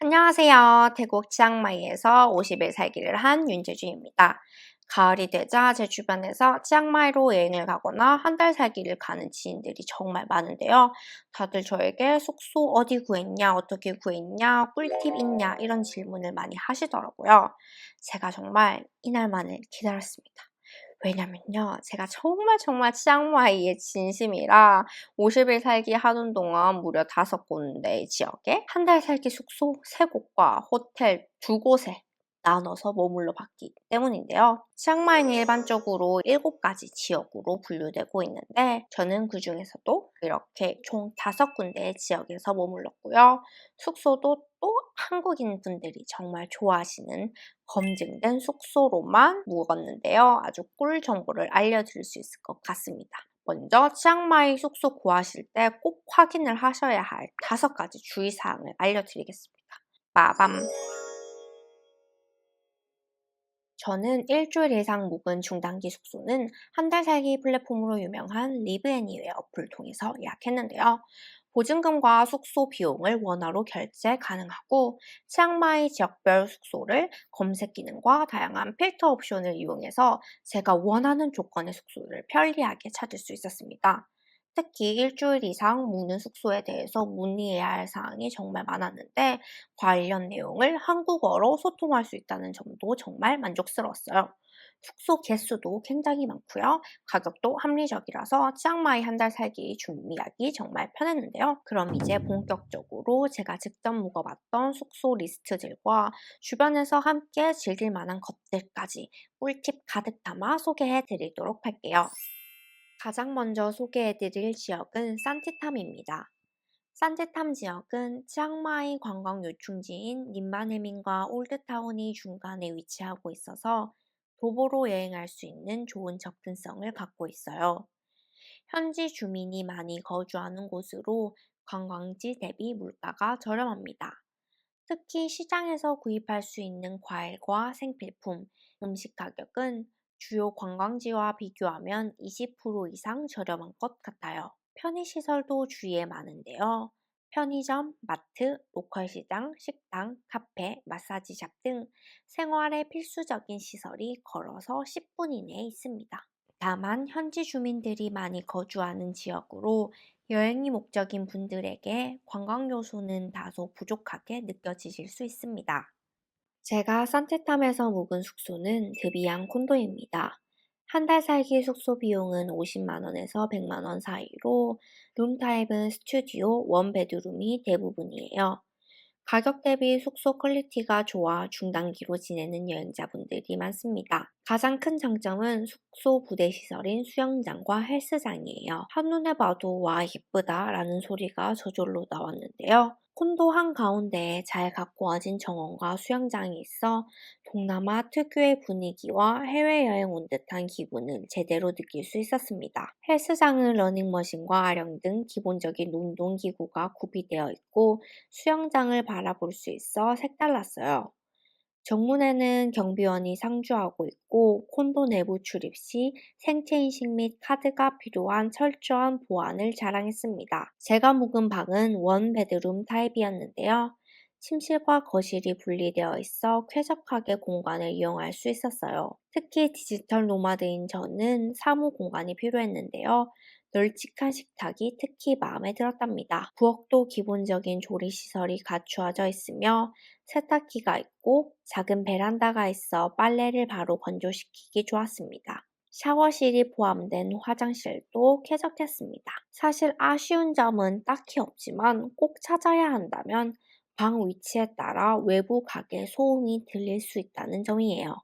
안녕하세요. 태국 치앙마이에서 50일 살기를 한 윤재주입니다. 가을이 되자 제 주변에서 치앙마이로 여행을 가거나 한 달 살기를 가는 지인들이 정말 많은데요. 다들 저에게 숙소 어디 구했냐, 어떻게 구했냐, 꿀팁 있냐 이런 질문을 많이 하시더라고요. 제가 정말 이날만을 기다렸습니다. 왜냐면요. 제가 정말 정말 치앙마이의 진심이라 50일 살기 하는 동안 무려 다섯 군데 지역에 한 달 살기 숙소 세 곳과 호텔 두 곳에 나눠서 머물러 봤기 때문인데요. 치앙마이는 일반적으로 7가지 지역으로 분류되고 있는데 저는 그 중에서도 이렇게 총 5군데의 지역에서 머물렀고요. 숙소도 또 한국인 분들이 정말 좋아하시는 검증된 숙소로만 묵었는데요. 아주 꿀 정보를 알려드릴 수 있을 것 같습니다. 먼저 치앙마이 숙소 구하실 때 꼭 확인을 하셔야 할 다섯 가지 주의사항을 알려드리겠습니다. 빠밤! 저는 일주일 이상 묵은 중단기 숙소는 한 달 살기 플랫폼으로 유명한 리브애니웨어 어플을 통해서 예약했는데요. 보증금과 숙소 비용을 원화로 결제 가능하고 치앙마이 지역별 숙소를 검색 기능과 다양한 필터 옵션을 이용해서 제가 원하는 조건의 숙소를 편리하게 찾을 수 있었습니다. 특히 일주일 이상 묵는 숙소에 대해서 문의해야 할 사항이 정말 많았는데 관련 내용을 한국어로 소통할 수 있다는 점도 정말 만족스러웠어요. 숙소 개수도 굉장히 많고요. 가격도 합리적이라서 치앙마이 한 달 살기 준비하기 정말 편했는데요. 그럼 이제 본격적으로 제가 직접 묵어봤던 숙소 리스트들과 주변에서 함께 즐길 만한 것들까지 꿀팁 가득 담아 소개해 드리도록 할게요. 가장 먼저 소개해드릴 지역은 산티탐입니다. 산티탐 지역은 치앙마이 관광 요충지인 님마네민과 올드타운이 중간에 위치하고 있어서 도보로 여행할 수 있는 좋은 접근성을 갖고 있어요. 현지 주민이 많이 거주하는 곳으로 관광지 대비 물가가 저렴합니다. 특히 시장에서 구입할 수 있는 과일과 생필품, 음식 가격은 주요 관광지와 비교하면 20% 이상 저렴한 것 같아요. 편의시설도 주위에 많은데요. 편의점, 마트, 로컬 시장, 식당, 카페, 마사지샵 등 생활에 필수적인 시설이 걸어서 10분 이내에 있습니다. 다만 현지 주민들이 많이 거주하는 지역으로 여행이 목적인 분들에게 관광 요소는 다소 부족하게 느껴지실 수 있습니다. 제가 산티탐에서 묵은 숙소는 드비앙 콘도입니다. 한 달 살기 숙소 비용은 50만원에서 100만원 사이로 룸 타입은 스튜디오, 원 베드룸이 대부분이에요. 가격 대비 숙소 퀄리티가 좋아 중단기로 지내는 여행자분들이 많습니다. 가장 큰 장점은 숙소 부대 시설인 수영장과 헬스장이에요. 한눈에 봐도 와 예쁘다 라는 소리가 저절로 나왔는데요. 콘도 한가운데에 잘 가꾸어진 정원과 수영장이 있어 동남아 특유의 분위기와 해외여행 온 듯한 기분을 제대로 느낄 수 있었습니다. 헬스장은 러닝머신과 아령 등 기본적인 운동기구가 구비되어 있고 수영장을 바라볼 수 있어 색달랐어요. 정문에는 경비원이 상주하고 있고 콘도 내부 출입 시 생체 인식 및 카드가 필요한 철저한 보안을 자랑했습니다. 제가 묵은 방은 원 베드룸 타입이었는데요. 침실과 거실이 분리되어 있어 쾌적하게 공간을 이용할 수 있었어요. 특히 디지털 노마드인 저는 사무 공간이 필요했는데요. 널찍한 식탁이 특히 마음에 들었답니다. 부엌도 기본적인 조리시설이 갖추어져 있으며 세탁기가 있고 작은 베란다가 있어 빨래를 바로 건조시키기 좋았습니다. 샤워실이 포함된 화장실도 쾌적했습니다. 사실 아쉬운 점은 딱히 없지만 꼭 찾아야 한다면 방 위치에 따라 외부 가게 소음이 들릴 수 있다는 점이에요.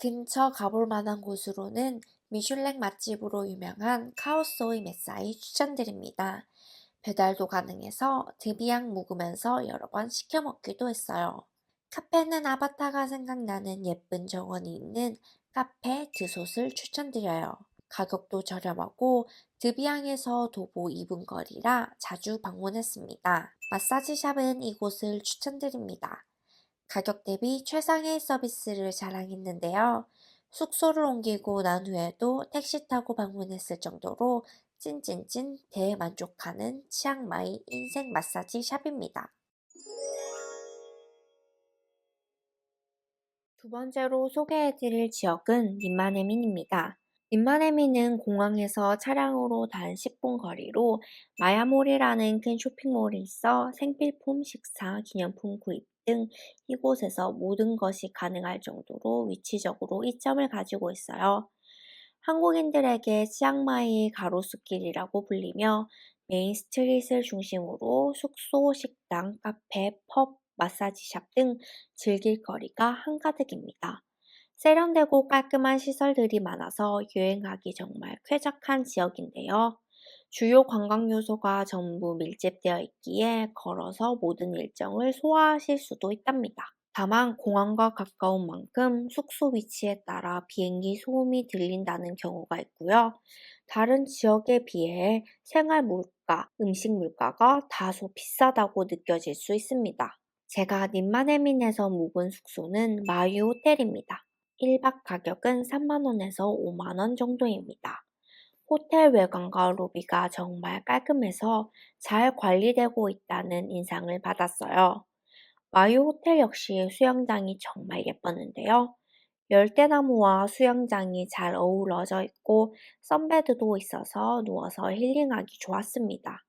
근처 가볼 만한 곳으로는 미슐랭 맛집으로 유명한 카오소이 메사이 추천드립니다. 배달도 가능해서 드비앙 묵으면서 여러 번 시켜 먹기도 했어요. 카페는 아바타가 생각나는 예쁜 정원이 있는 카페 드솥을 추천드려요. 가격도 저렴하고 드비앙에서 도보 2분 거리라 자주 방문했습니다. 마사지샵은 이곳을 추천드립니다. 가격 대비 최상의 서비스를 자랑했는데요. 숙소를 옮기고 난 후에도 택시 타고 방문했을 정도로 찐찐찐 대만족하는 치앙마이 인생 마사지 샵입니다. 두 번째로 소개해드릴 지역은 님마네민입니다. 님마네민은 공항에서 차량으로 단 10분 거리로 마야몰이라는 큰 쇼핑몰이 있어 생필품, 식사, 기념품 구입 등 이곳에서 모든 것이 가능할 정도로 위치적으로 이점을 가지고 있어요. 한국인들에게 치앙마이 가로수길이라고 불리며 메인 스트릿을 중심으로 숙소, 식당, 카페, 펍, 마사지샵 등 즐길 거리가 한가득입니다. 세련되고 깔끔한 시설들이 많아서 여행하기 정말 쾌적한 지역인데요. 주요 관광 요소가 전부 밀집되어 있기에 걸어서 모든 일정을 소화하실 수도 있답니다. 다만 공항과 가까운 만큼 숙소 위치에 따라 비행기 소음이 들린다는 경우가 있고요. 다른 지역에 비해 생활 물가, 음식 물가가 다소 비싸다고 느껴질 수 있습니다. 제가 님마네민에서 묵은 숙소는 마유 호텔입니다. 1박 가격은 3만원에서 5만원 정도입니다. 호텔 외관과 로비가 정말 깔끔해서 잘 관리되고 있다는 인상을 받았어요. 마유 호텔 역시 수영장이 정말 예뻤는데요. 열대나무와 수영장이 잘 어우러져 있고 선베드도 있어서 누워서 힐링하기 좋았습니다.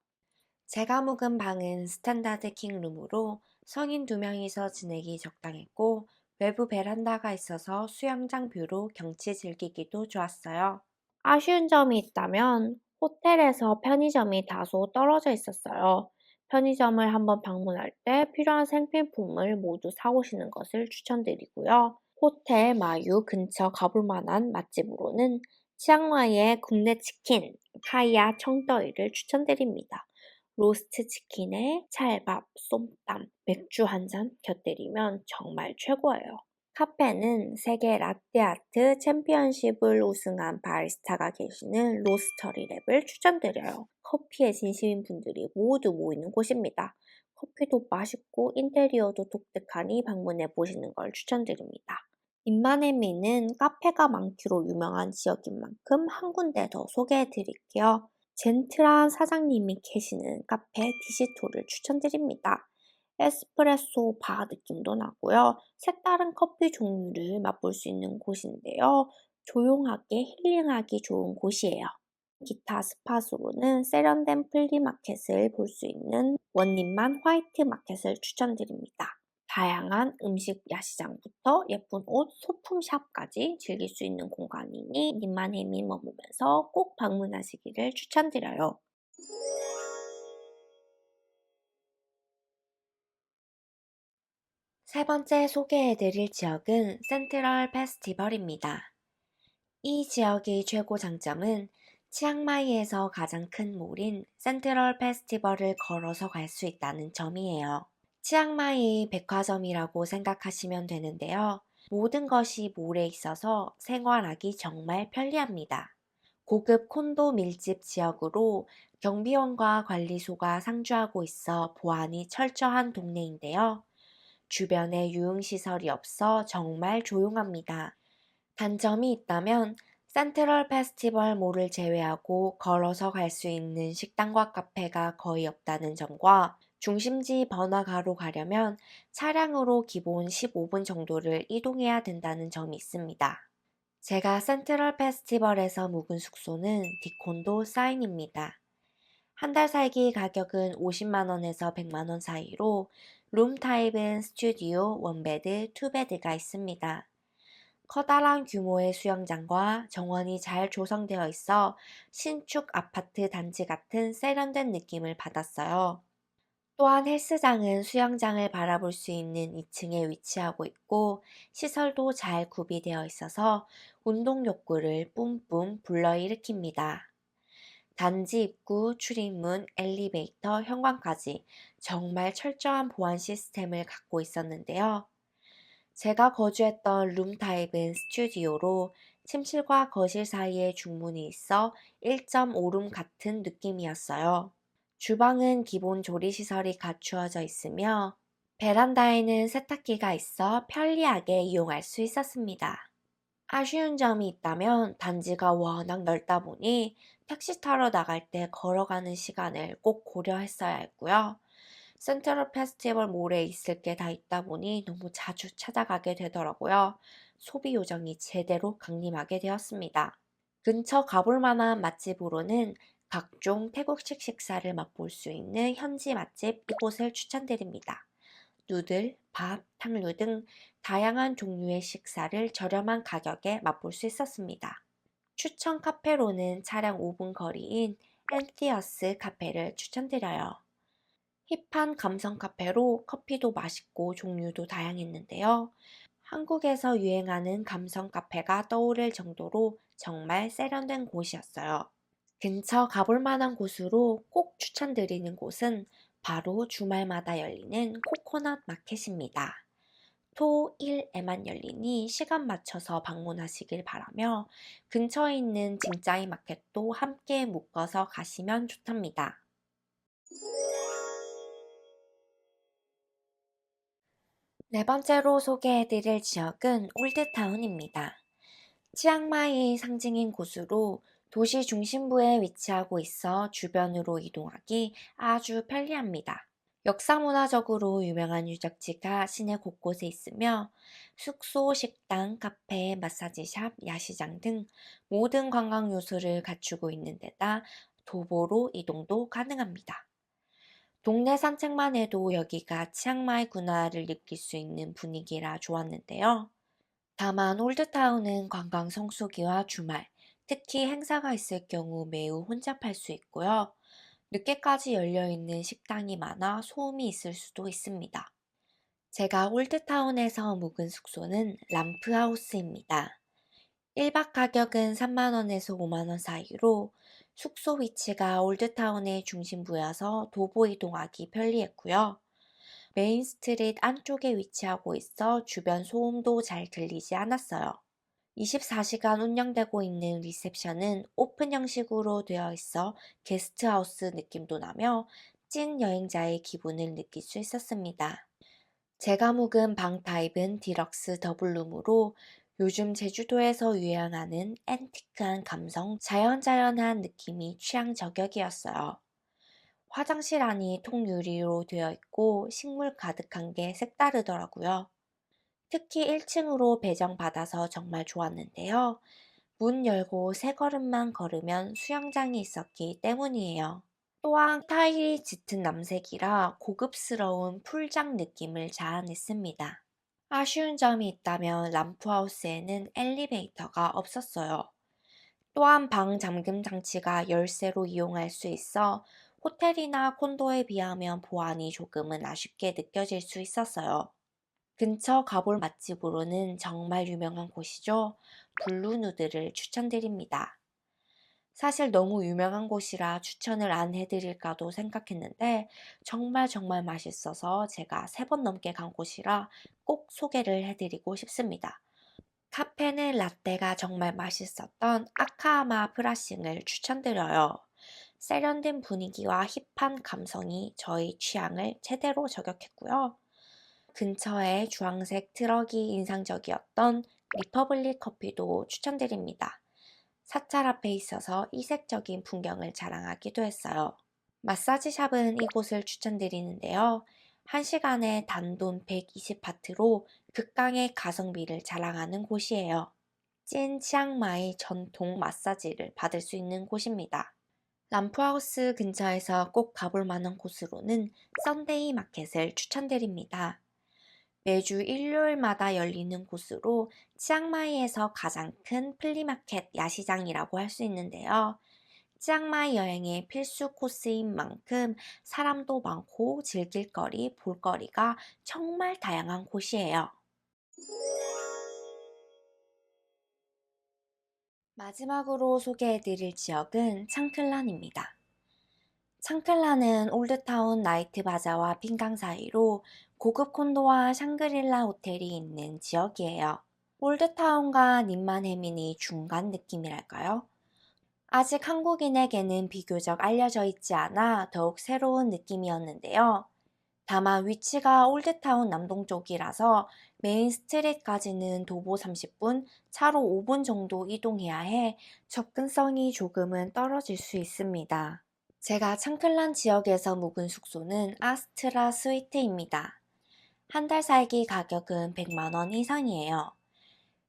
제가 묵은 방은 스탠다드 킹룸으로 성인 두 명이서 지내기 적당했고 외부 베란다가 있어서 수영장 뷰로 경치 즐기기도 좋았어요. 아쉬운 점이 있다면 호텔에서 편의점이 다소 떨어져 있었어요. 편의점을 한번 방문할 때 필요한 생필품을 모두 사오시는 것을 추천드리고요. 호텔 마유 근처 가볼 만한 맛집으로는 치앙마이의 국내 치킨, 파이야 청더위를 추천드립니다. 로스트 치킨에 찰밥, 쏨땀, 맥주 한 잔 곁들이면 정말 최고예요. 카페는 세계 라떼아트 챔피언십을 우승한 바리스타가 계시는 로스터리 랩을 추천드려요. 커피에 진심인 분들이 모두 모이는 곳입니다. 커피도 맛있고 인테리어도 독특하니 방문해 보시는 걸 추천드립니다. 인마네미는 카페가 많기로 유명한 지역인 만큼 한 군데 더 소개해 드릴게요. 젠틀한 사장님이 계시는 카페 디시토를 추천드립니다. 에스프레소 바 느낌도 나고요. 색다른 커피 종류를 맛볼 수 있는 곳인데요. 조용하게 힐링하기 좋은 곳이에요. 기타 스팟으로는 세련된 플리마켓을 볼 수 있는 원님만 화이트 마켓을 추천드립니다. 다양한 음식 야시장부터 예쁜 옷, 소품샵까지 즐길 수 있는 공간이니 님만 해미 머무면서 꼭 방문하시기를 추천드려요. 세 번째 소개해드릴 지역은 센트럴 페스티벌입니다. 이 지역의 최고 장점은 치앙마이에서 가장 큰 몰인 센트럴 페스티벌을 걸어서 갈 수 있다는 점이에요. 치앙마이 백화점이라고 생각하시면 되는데요. 모든 것이 몰에 있어서 생활하기 정말 편리합니다. 고급 콘도 밀집 지역으로 경비원과 관리소가 상주하고 있어 보안이 철저한 동네인데요. 주변에 유흥시설이 없어 정말 조용합니다. 단점이 있다면 센트럴 페스티벌 몰을 제외하고 걸어서 갈 수 있는 식당과 카페가 거의 없다는 점과 중심지 번화가로 가려면 차량으로 기본 15분 정도를 이동해야 된다는 점이 있습니다. 제가 센트럴 페스티벌에서 묵은 숙소는 디콘도 사인입니다. 한 달 살기 가격은 50만원에서 100만원 사이로 룸 타입은 스튜디오, 원베드, 투베드가 있습니다. 커다란 규모의 수영장과 정원이 잘 조성되어 있어 신축 아파트 단지 같은 세련된 느낌을 받았어요. 또한 헬스장은 수영장을 바라볼 수 있는 2층에 위치하고 있고 시설도 잘 구비되어 있어서 운동 욕구를 뿜뿜 불러일으킵니다. 단지 입구, 출입문, 엘리베이터, 현관까지 정말 철저한 보안 시스템을 갖고 있었는데요. 제가 거주했던 룸 타입은 스튜디오로 침실과 거실 사이에 중문이 있어 1.5룸 같은 느낌이었어요. 주방은 기본 조리시설이 갖추어져 있으며 베란다에는 세탁기가 있어 편리하게 이용할 수 있었습니다. 아쉬운 점이 있다면 단지가 워낙 넓다 보니 택시 타러 나갈 때 걸어가는 시간을 꼭 고려했어야 했고요. 센트럴 페스티벌 몰에 있을 게 다 있다 보니 너무 자주 찾아가게 되더라고요. 소비 요정이 제대로 강림하게 되었습니다. 근처 가볼 만한 맛집으로는 각종 태국식 식사를 맛볼 수 있는 현지 맛집 이곳을 추천드립니다. 누들, 밥, 탕류 등 다양한 종류의 식사를 저렴한 가격에 맛볼 수 있었습니다. 추천 카페로는 차량 5분 거리인 엔티어스 카페를 추천드려요. 힙한 감성 카페로 커피도 맛있고 종류도 다양했는데요. 한국에서 유행하는 감성 카페가 떠오를 정도로 정말 세련된 곳이었어요. 근처 가볼 만한 곳으로 꼭 추천드리는 곳은 바로 주말마다 열리는 코코넛 마켓입니다. 토, 일에만 열리니 시간 맞춰서 방문하시길 바라며 근처에 있는 진짜이 마켓도 함께 묶어서 가시면 좋답니다. 네 번째로 소개해드릴 지역은 올드타운입니다. 치앙마이의 상징인 곳으로 도시 중심부에 위치하고 있어 주변으로 이동하기 아주 편리합니다. 역사문화적으로 유명한 유적지가 시내 곳곳에 있으며 숙소, 식당, 카페, 마사지샵, 야시장 등 모든 관광 요소를 갖추고 있는 데다 도보로 이동도 가능합니다. 동네 산책만 해도 여기가 치앙마이 군화를 느낄 수 있는 분위기라 좋았는데요. 다만 올드타운은 관광 성수기와 주말, 특히 행사가 있을 경우 매우 혼잡할 수 있고요. 늦게까지 열려있는 식당이 많아 소음이 있을 수도 있습니다. 제가 올드타운에서 묵은 숙소는 람프하우스입니다. 1박 가격은 3만원에서 5만원 사이로 숙소 위치가 올드타운의 중심부여서 도보 이동하기 편리했고요. 메인 스트릿 안쪽에 위치하고 있어 주변 소음도 잘 들리지 않았어요. 24시간 운영되고 있는 리셉션은 오픈 형식으로 되어 있어 게스트하우스 느낌도 나며 찐 여행자의 기분을 느낄 수 있었습니다. 제가 묵은 방 타입은 디럭스 더블룸으로 요즘 제주도에서 유행하는 앤티크한 감성, 자연자연한 느낌이 취향 저격이었어요. 화장실 안이 통유리로 되어 있고 식물 가득한 게 색다르더라고요. 특히 1층으로 배정받아서 정말 좋았는데요. 문 열고 세 걸음만 걸으면 수영장이 있었기 때문이에요. 또한 타일이 짙은 남색이라 고급스러운 풀장 느낌을 자아냈습니다. 아쉬운 점이 있다면 람프하우스에는 엘리베이터가 없었어요. 또한 방 잠금 장치가 열쇠로 이용할 수 있어 호텔이나 콘도에 비하면 보안이 조금은 아쉽게 느껴질 수 있었어요. 근처 가볼 맛집으로는 정말 유명한 곳이죠. 블루누드를 추천드립니다. 사실 너무 유명한 곳이라 추천을 안 해드릴까도 생각했는데 정말 정말 맛있어서 제가 세 번 넘게 간 곳이라 꼭 소개를 해드리고 싶습니다. 카페는 라떼가 정말 맛있었던 아카아마 프라싱을 추천드려요. 세련된 분위기와 힙한 감성이 저희 취향을 제대로 저격했고요. 근처에 주황색 트럭이 인상적이었던 리퍼블릭 커피도 추천드립니다. 사찰 앞에 있어서 이색적인 풍경을 자랑하기도 했어요. 마사지 샵은 이곳을 추천드리는데요. 1시간에 단돈 120바트로 극강의 가성비를 자랑하는 곳이에요. 찐 치앙마이 전통 마사지를 받을 수 있는 곳입니다. 람프하우스 근처에서 꼭 가볼 만한 곳으로는 썬데이 마켓을 추천드립니다. 매주 일요일마다 열리는 곳으로 치앙마이에서 가장 큰 플리마켓 야시장이라고 할 수 있는데요. 치앙마이 여행의 필수 코스인 만큼 사람도 많고 즐길 거리, 볼거리가 정말 다양한 곳이에요. 마지막으로 소개해드릴 지역은 창클란입니다. 창클란은 올드타운 나이트 바자와 핑강 사이로 고급 콘도와 샹그릴라 호텔이 있는 지역이에요. 올드타운과 님만해민이 중간 느낌이랄까요? 아직 한국인에게는 비교적 알려져 있지 않아 더욱 새로운 느낌이었는데요. 다만 위치가 올드타운 남동쪽이라서 메인 스트릿까지는 도보 30분, 차로 5분 정도 이동해야 해 접근성이 조금은 떨어질 수 있습니다. 제가 창클란 지역에서 묵은 숙소는 아스트라 스위트입니다. 한 달 살기 가격은 100만 원 이상이에요.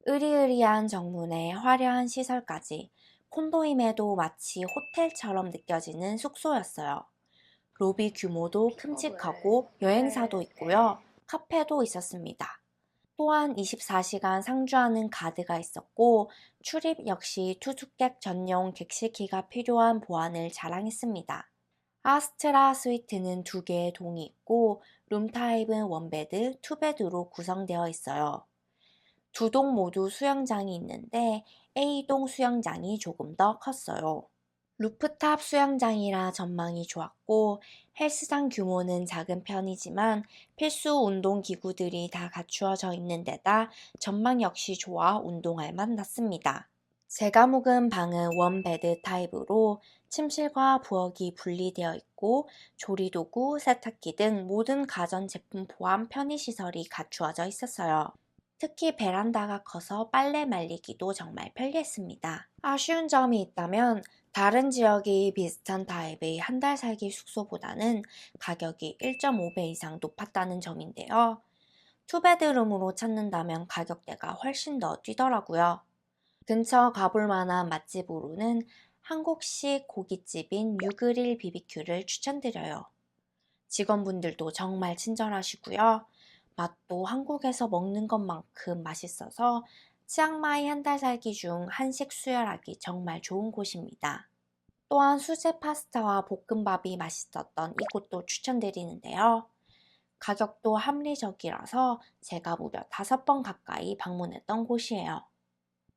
으리으리한 정문에 화려한 시설까지 콘도임에도 마치 호텔처럼 느껴지는 숙소였어요. 로비 규모도 큼직하고 여행사도 있고요. 카페도 있었습니다. 또한 24시간 상주하는 가드가 있었고 출입 역시 투숙객 전용 객실키가 필요한 보안을 자랑했습니다. 아스트라 스위트는 두 개의 동이 있고 룸타입은 원베드, 투베드로 구성되어 있어요. 두 동 모두 수영장이 있는데 A동 수영장이 조금 더 컸어요. 루프탑 수영장이라 전망이 좋았고 헬스장 규모는 작은 편이지만 필수 운동 기구들이 다 갖추어져 있는 데다 전망 역시 좋아 운동할 만 났습니다. 제가 묵은 방은 원베드 타입으로 침실과 부엌이 분리되어 있고 조리도구, 세탁기 등 모든 가전제품 포함 편의시설이 갖추어져 있었어요. 특히 베란다가 커서 빨래 말리기도 정말 편리했습니다. 아쉬운 점이 있다면 다른 지역이 비슷한 타입의 한 달 살기 숙소보다는 가격이 1.5배 이상 높았다는 점인데요. 투베드룸으로 찾는다면 가격대가 훨씬 더 뛰더라고요. 근처 가볼 만한 맛집으로는 한국식 고깃집인 유그릴 비비큐를 추천드려요. 직원분들도 정말 친절하시고요. 맛도 한국에서 먹는 것만큼 맛있어서 치앙마이 한 달 살기 중 한식 수혈하기 정말 좋은 곳입니다. 또한 수제 파스타와 볶음밥이 맛있었던 이곳도 추천드리는데요. 가격도 합리적이라서 제가 무려 다섯 번 가까이 방문했던 곳이에요.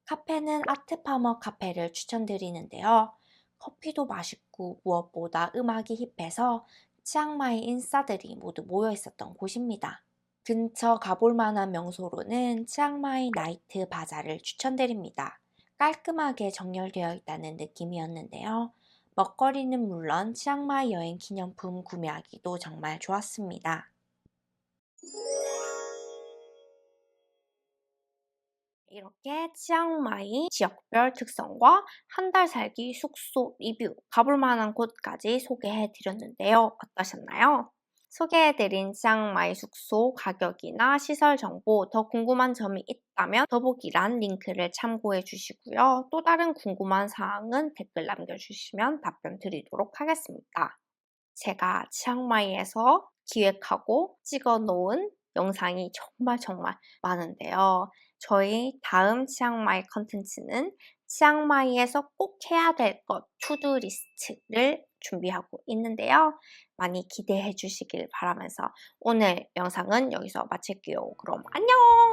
카페는 아트파머 카페를 추천드리는데요. 커피도 맛있고 무엇보다 음악이 힙해서 치앙마이 인싸들이 모두 모여 있었던 곳입니다. 근처 가볼 만한 명소로는 치앙마이 나이트 바자를 추천드립니다. 깔끔하게 정렬되어 있다는 느낌이었는데요. 먹거리는 물론 치앙마이 여행 기념품 구매하기도 정말 좋았습니다. 이렇게 치앙마이 지역별 특성과 한 달 살기 숙소 리뷰, 가볼 만한 곳까지 소개해 드렸는데요. 어떠셨나요? 소개해드린 치앙마이 숙소 가격이나 시설 정보 더 궁금한 점이 있다면 더보기란 링크를 참고해 주시고요. 또 다른 궁금한 사항은 댓글 남겨주시면 답변 드리도록 하겠습니다. 제가 치앙마이에서 기획하고 찍어 놓은 영상이 정말 정말 많은데요. 저희 다음 치앙마이 컨텐츠는 치앙마이에서 꼭 해야 될 것 투두 리스트를 준비하고 있는데요. 많이 기대해 주시길 바라면서 오늘 영상은 여기서 마칠게요. 그럼 안녕!